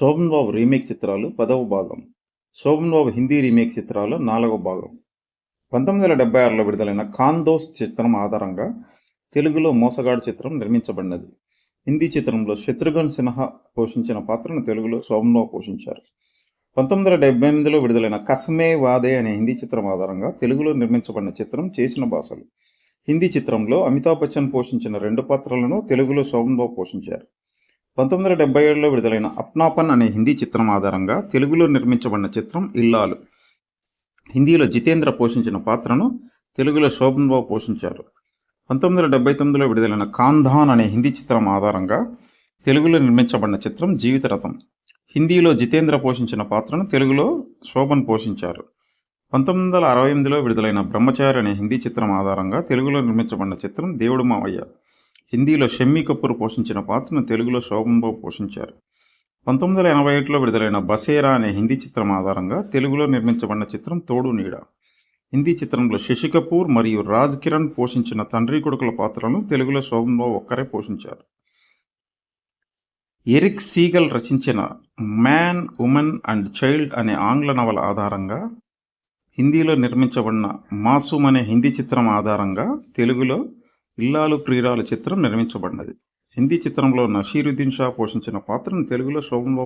శోభన్ బాబు remake చిత్రాలు పదవ భాగం. శోభన్ బాబు హిందీ రీమేక్ చిత్రాలు నాలుగవ భాగం. పంతొమ్మిది వందల డెబ్బై ఆరులో విడుదలైన ఖాన్ దోస్త్ చిత్రం ఆధారంగా తెలుగులో మోసగాడు చిత్రం నిర్మించబడినది. హిందీ చిత్రంలో శత్రుఘ్న్ సిన్హా పోషించిన పాత్రను తెలుగులో శోభన్ బాబు పోషించారు. పంతొమ్మిది వందల డెబ్బై ఎనిమిదిలో విడుదలైన కస్మే వాదే అనే హిందీ చిత్రం ఆధారంగా తెలుగులో నిర్మించబడిన చిత్రం చేసిన భాషలు హిందీ చిత్రంలో అమితాబ్ బచ్చన్ పోషించిన రెండు పాత్రలను తెలుగులో శోభన్ బాబు పోషించారు. పంతొమ్మిది వందల డెబ్బై ఏడులో విడుదలైన అప్నాపన్ అనే హిందీ చిత్రం ఆధారంగా తెలుగులో నిర్మించబడిన చిత్రం ఇల్లాలు. హిందీలో జితేంద్ర పోషించిన పాత్రను తెలుగులో శోభన్ బాబు పోషించారు. పంతొమ్మిది వందల డెబ్బై తొమ్మిదిలో విడుదలైన ఖాన్ధాన్ అనే హిందీ చిత్రం ఆధారంగా తెలుగులో నిర్మించబడిన చిత్రం జీవితరథం. హిందీలో జితేంద్ర పోషించిన పాత్రను తెలుగులో శోభన్ పోషించారు. పంతొమ్మిది వందల అరవై ఎనిమిదిలో విడుదలైన బ్రహ్మచారి అనే హిందీ చిత్రం ఆధారంగా తెలుగులో నిర్మించబడిన చిత్రం దేవుడు మావయ్య. హిందీలో షమ్మీ కపూర్ పోషించిన పాత్రను తెలుగులో శోభంబాబు పోషించారు. పంతొమ్మిది వందల ఎనభై ఏడులో విడుదలైన బసేరా అనే హిందీ చిత్రం ఆధారంగా తెలుగులో నిర్మించబడిన చిత్రం తోడు నీడ. హిందీ చిత్రంలో శశి కపూర్ మరియు రాజ్ కిరణ్ పోషించిన తండ్రి కొడుకుల పాత్రలను తెలుగులో శోభంబాబు ఒక్కరే పోషించారు. ఎరిక్ సీగల్ రచించిన మ్యాన్ ఉమెన్ అండ్ చైల్డ్ అనే ఆంగ్ల నవల ఆధారంగా హిందీలో నిర్మించబడిన మాసూమ్ అనే హిందీ చిత్రం ఆధారంగా తెలుగులో ఇల్లాలు ప్రియురాలు చిత్రం నిర్మించబడినది. హిందీ చిత్రంలో నషీరుద్దీన్ షా పోషించిన పాత్రను తెలుగులో శోభన్